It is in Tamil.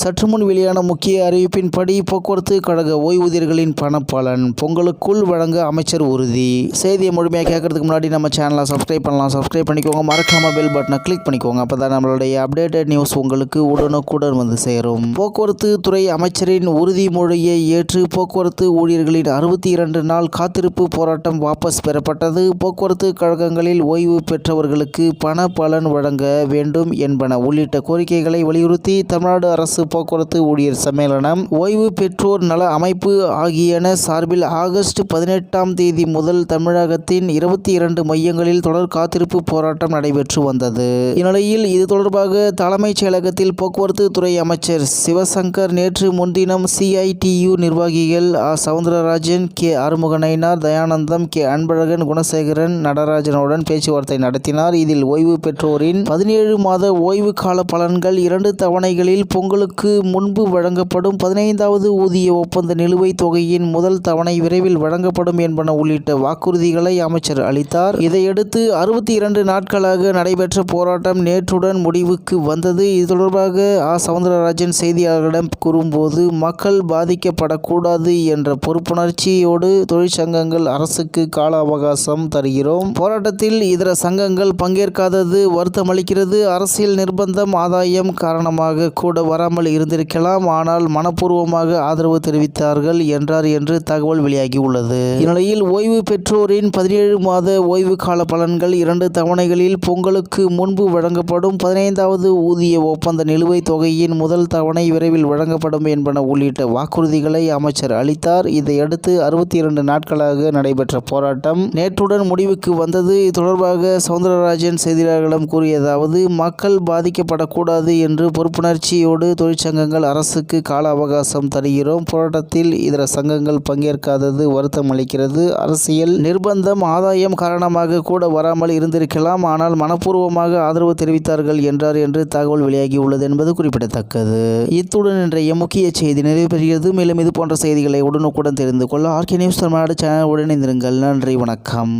சற்று முன் வெளியான முக்கிய அறிவிப்பின்படி போக்குவரத்து கழக ஓய்வூதியர்களின் பணப்பலன் பொங்கலுக்குள் வழங்க அமைச்சர் உறுதி. செய்தியை முழுமையாக கேட்கறதுக்கு முன்னாடி நம்ம சேனலை சப்ஸ்கிரைப் பண்ணலாம். சப்ஸ்கிரைப் பண்ணிக்கோங்க. மறக்காம பெல் பட்டனை கிளிக் பண்ணிக்கோங்க. அப்போ தான் நம்மளுடைய அப்டேட்டட் நியூஸ் உங்களுக்கு உடனுக்குடன் வந்து சேரும். போக்குவரத்து துறை அமைச்சரின் உறுதிமொழியை ஏற்று போக்குவரத்து ஊழியர்களின் அறுபத்தி இரண்டு நாள் காத்திருப்பு போராட்டம் வாபஸ் பெறப்பட்டது. போக்குவரத்து கழகங்களில் ஓய்வு பெற்றவர்களுக்கு பண பலன் வழங்க வேண்டும் என்பன உள்ளிட்ட கோரிக்கைகளை வலியுறுத்தி தமிழ்நாடு அரசு போக்குவரத்து ஊழியர் சம்மேளனம். ஓய்வு பெற்றோர் நல அமைப்பு ஆகியன சார்பில் ஆகஸ்ட் பதினெட்டாம் தேதி முதல் தமிழகத்தின் இருபத்தி இரண்டு மையங்களில் தொடர் காத்திருப்பு போராட்டம் நடைபெற்று வந்தது. இந்நிலையில் இது தொடர்பாக தலைமைச் செயலகத்தில் போக்குவரத்து துறை அமைச்சர் சிவசங்கர் நேற்று முன்தினம் சிஐடியு நிர்வாகிகள் ஆ சவுந்தரராஜன் கே ஆறுமுகநயினார் தயானந்தம் கே அன்பழகன் குணசேகரன் நடராஜனுடன் பேச்சுவார்த்தை நடத்தினார். இதில் ஓய்வு பெற்றோரின் பதினேழு மாத ஓய்வு கால பலன்கள் இரண்டு தவணைகளில் பொங்கலுக்கு முன்பு வழங்கப்படும் பதினைந்தாவது ஊதிய ஒப்பந்த நிலுவைத் தொகையின் முதல் தவணை விரைவில் வழங்கப்படும் என்பன உள்ளிட்ட வாக்குறுதிகளை அமைச்சர் அளித்தார். இதையடுத்து அறுபத்தி இரண்டு நாட்களாக நடைபெற்ற போராட்டம் நேற்றுடன் முடிவுக்கு வந்தது. இது தொடர்பாக ஆ. சவுந்தரராஜன் செய்தியாளர்களிடம் கூறும்போது மக்கள் பாதிக்கப்படக்கூடாது என்ற பொறுப்புணர்ச்சியோடு தொழிற்சங்கங்கள் அரசுக்கு கால அவகாசம் தருகிறோம். போராட்டத்தில் இதர சங்கங்கள் பங்கேற்காதது வருத்தமளிக்கிறது. அரசியல் நிர்பந்தம் ஆதாயம் காரணமாக கூட வராமல் இருந்திருக்கலாம். ஆனால் மனப்பூர்வமாக ஆதரவு தெரிவித்தார்கள் என்றார் என்று தகவல் வெளியாகியுள்ளது. இந்நிலையில் ஓய்வு பெற்றோரின் பதினேழு மாத ஓய்வு கால பலன்கள் இரண்டு தவணைகளில் பொங்கலுக்கு முன்பு வழங்கப்படும் பதினைந்தாவது ஊதிய ஒப்பந்த நிலுவைத் தொகையின் முதல் தவணை விரைவில் வழங்கப்படும் என்பன உள்ளிட்ட வாக்குறுதிகளை அமைச்சர் அளித்தார். இதையடுத்து அறுபத்தி இரண்டு நாட்களாக நடைபெற்ற போராட்டம் நேற்றுடன் முடிவுக்கு வந்தது. இது தொடர்பாக சவுந்தரராஜன் செய்தியாளர்களிடம் கூறியதாவது மக்கள் பாதிக்கப்படக்கூடாது என்று பொறுப்புணர்ச்சியோடு தொழிற்சங்கங்கள் அரசுக்கு கால அவகாசம் தருகிறோம். போராட்டத்தில் இதர சங்கங்கள் பங்கேற்காதது வருத்தம் அளிக்கிறது. அரசியல் நிர்பந்தம் ஆதாயம் காரணமாக கூட வராமல் இருந்திருக்கலாம். ஆனால் மனப்பூர்வமாக ஆதரவு தெரிவித்தார்கள் என்றார் என்று தகவல் வெளியாகியுள்ளது என்பது குறிப்பிடத்தக்கது. இத்துடன் இன்றைய முக்கிய செய்தி நிறைவு பெறுகிறது மேலும் இது போன்ற செய்திகளை உடனுக்குடன் தெரிந்து கொள்ள ஆர்கே நியூஸ் தமிழ்நாடு சேனல் உடனிருங்கள் நன்றி வணக்கம்.